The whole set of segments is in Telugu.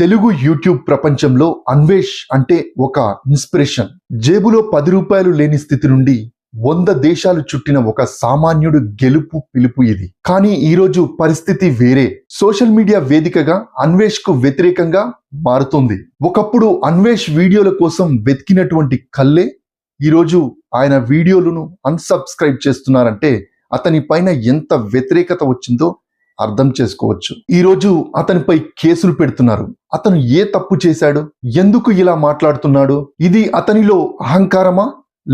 తెలుగు యూట్యూబ్ ప్రపంచంలో అన్వేష్ అంటే ఒక ఇన్స్పిరేషన్. జేబులో పది రూపాయలు లేని స్థితి నుండి వంద దేశాలు చుట్టిన ఒక సామాన్యుడు గెలుపు పిలుపు ఇది. కానీ ఈరోజు పరిస్థితి వేరే. సోషల్ మీడియా వేదికగా అన్వేష్కు వ్యతిరేకంగా మారుతుంది. ఒకప్పుడు అన్వేష్ వీడియోల కోసం వెతికినటువంటి కల్లే ఈరోజు ఆయన వీడియోలను అన్సబ్స్క్రైబ్ చేస్తున్నారంటే అతని పైన ఎంత వ్యతిరేకత వచ్చిందో అర్థం చేసుకోవచ్చు. ఈరోజు అతనిపై కేసులు పెడుతున్నారు. అతను ఏ తప్పు చేశాడు? ఎందుకు ఇలా మాట్లాడుతున్నాడు? ఇది అతనిలో అహంకారమా?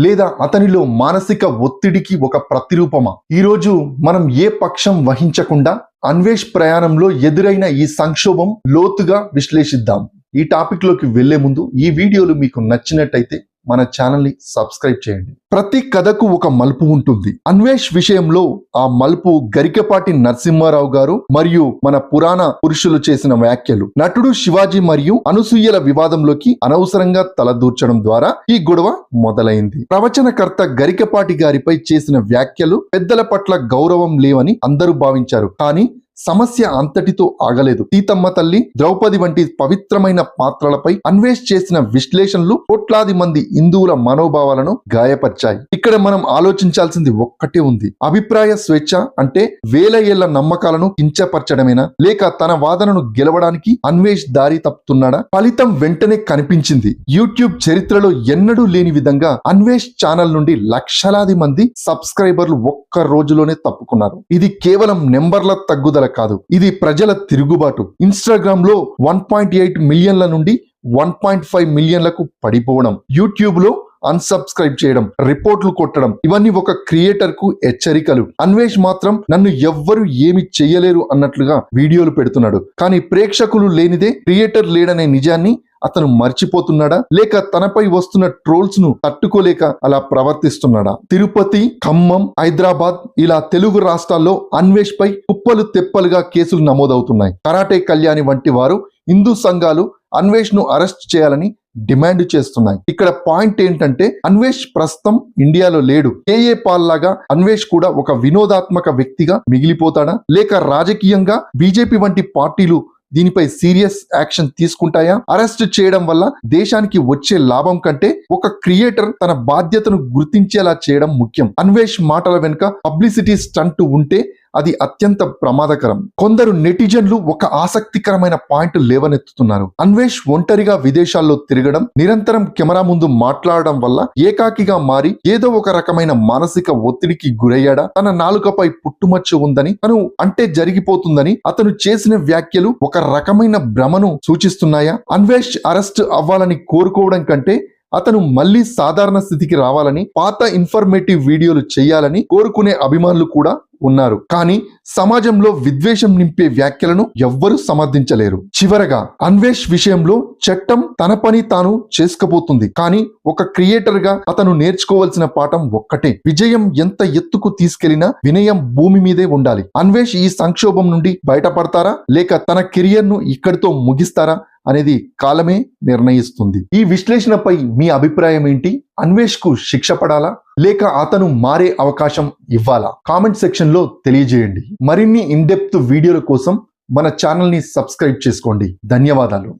లేదా అతనిలో మానసిక ఒత్తిడికి ఒక ప్రతిరూపమా? ఈరోజు మనం ఏ పక్షం వహించకుండా అన్వేష్ ప్రయాణంలో ఎదురైన ఈ సంక్షోభం లోతుగా విశ్లేషిద్దాం. ఈ టాపిక్లోకి వెళ్ళే ముందు ఈ వీడియోలు మీకు నచ్చినట్టయితే మన ఛానల్ని సబ్స్క్రైబ్ చేయండి. ప్రతి కథకు ఒక మలుపు ఉంటుంది. అన్వేష్ విషయంలో ఆ మలుపు గరికపాటి నరసింహారావు గారు మరియు మన పురాణ పురుషులు చేసిన వ్యాఖ్యలు. నటుడు శివాజీ మరియు అనసూయల వివాదంలోకి అనవసరంగా తలదూర్చడం ద్వారా ఈ గొడవ మొదలైంది. ప్రవచనకర్త గరికపాటి గారిపై చేసిన వ్యాఖ్యలు పెద్దల పట్ల గౌరవం లేవని అందరూ భావించారు. కానీ సమస్య అంతటితో ఆగలేదు. సీతమ్మ తల్లి ద్రౌపది వంటి పవిత్రమైన పాత్రలపై అన్వేష్ చేసిన విశ్లేషణలు కోట్లాది మంది హిందువుల మనోభావాలను గాయపరిచాయి. ఇక్కడ మనం ఆలోచించాల్సింది ఒక్కటే ఉంది. అభిప్రాయ స్వేచ్ఛ అంటే వేల ఏళ్ళ నమ్మకాలను కించపరచడమేనా? లేక తన వాదనను గెలవడానికి అన్వేష్ దారి తప్పుతున్నాడా? ఫలితం వెంటనే కనిపించింది. యూట్యూబ్ చరిత్రలో ఎన్నడూ లేని విధంగా అన్వేష్ ఛానల్ నుండి లక్షలాది మంది సబ్స్క్రైబర్లు ఒక్క రోజులోనే తప్పుకున్నారు. ఇది కేవలం నెంబర్ల తగ్గుదల కాదు. ఇది ప్రజల తిరుగుబాటు. ఇన్స్టాగ్రామ్లో వన్ పాయింట్ ఎయిట్ మిలియన్ల నుండి వన్ పాయింట్ ఫైవ్ మిలియన్లకు పడిపోవడం. యూట్యూబ్లో అన్సబ్స్క్రైబ్ చేయడం రిపోర్ట్లు కొట్టడం ఇవన్నీ ఒక క్రియేటర్కు హెచ్చరికలు. అన్వేష్ మాత్రం నన్ను ఎవ్వరు ఏమి చెయ్యలేరు అన్నట్లుగా వీడియోలు పెడుతున్నాడు. కానీ ప్రేక్షకులు లేనిదే క్రియేటర్ లేడనే నిజాన్ని అతను మర్చిపోతున్నాడా? లేక తనపై వస్తున్న ట్రోల్స్ను తట్టుకోలేక అలా ప్రవర్తిస్తున్నాడా? తిరుపతి ఖమ్మం హైదరాబాద్ ఇలా తెలుగు రాష్ట్రాల్లో అన్వేష్ పై కుప్పలు తెప్పలుగా కేసులు నమోదవుతున్నాయి. కరాటే కళ్యాణి వంటి వారు హిందూ సంఘాలు అన్వేష్ను అరెస్ట్ చేయాలని డిమాండ్ చేస్తున్నాయి. ఇక్కడ పాయింట్ ఏంటంటే అన్వేష్ ప్రస్తుతం ఇండియాలో లేడు. కేఏ పాల్ లాగా అన్వేష్ కూడా ఒక వినోదాత్మక వ్యక్తిగా మిగిలిపోతాడా? లేక రాజకీయంగా బీజేపీ వంటి పార్టీలు దీనిపై సీరియస్ యాక్షన్ తీసుకుంటాయా? అరెస్ట్ చేయడం వల్ల దేశానికి వచ్చే లాభం కంటే ఒక క్రియేటర్ తన బాధ్యతను గుర్తించేలా చేయడం ముఖ్యం. అన్వేష్ మాటల వెనుక పబ్లిసిటీ స్టంట్ ఉంటే అది అత్యంత ప్రమాదకరం. కొందరు నెటిజన్లు ఒక ఆసక్తికరమైన పాయింట్ లేవనెత్తుతున్నారు. అన్వేష్ ఒంటరిగా విదేశాల్లో తిరగడం నిరంతరం కెమెరా ముందు మాట్లాడడం వల్ల ఏకాకిగా మారి ఏదో ఒక రకమైన మానసిక ఒత్తిడికి గురయ్యాడా? తన నాలుకపై పుట్టుమచ్చ ఉందని తను అంటే జరిగిపోతుందని అతను చేసిన వ్యాఖ్యలు ఒక రకమైన భ్రమను సూచిస్తున్నాయా? అన్వేష్ అరెస్ట్ అవ్వాలని కోరుకోవడం కంటే అతను మళ్ళీ సాధారణ స్థితికి రావాలని పాత ఇన్ఫర్మేటివ్ వీడియోలు చేయాలని కోరుకునే అభిమానులు కూడా ఉన్నారు. కానీ సమాజంలో విద్వేషం నింపే వ్యాఖ్యలను ఎవ్వరూ సమర్థించలేరు. చివరగా అన్వేష్ విషయంలో చట్టం తన పని తాను చేసుకపోతుంది. కానీ ఒక క్రియేటర్గా అతను నేర్చుకోవాల్సిన పాఠం ఒక్కటే. విజయం ఎంత ఎత్తుకు తీసుకెళ్ళినా వినయం భూమి మీదే ఉండాలి. అన్వేష్ ఈ సంక్షోభం నుండి బయటపడతారా? లేక తన కెరియర్ను ఇక్కడితో ముగిస్తారా? అనేది కాలమే నిర్ణయిస్తుంది. ఈ విశ్లేషణపై మీ అభిప్రాయం ఏంటి? అన్వేష్కు శిక్ష పడాలా? లేక అతను మారే అవకాశం ఇవ్వాలా? కామెంట్ సెక్షన్లో తెలియజేయండి. మరిన్ని ఇన్ డెప్త్ వీడియోల కోసం మన ఛానల్ని సబ్స్క్రైబ్ చేసుకోండి. ధన్యవాదాలు.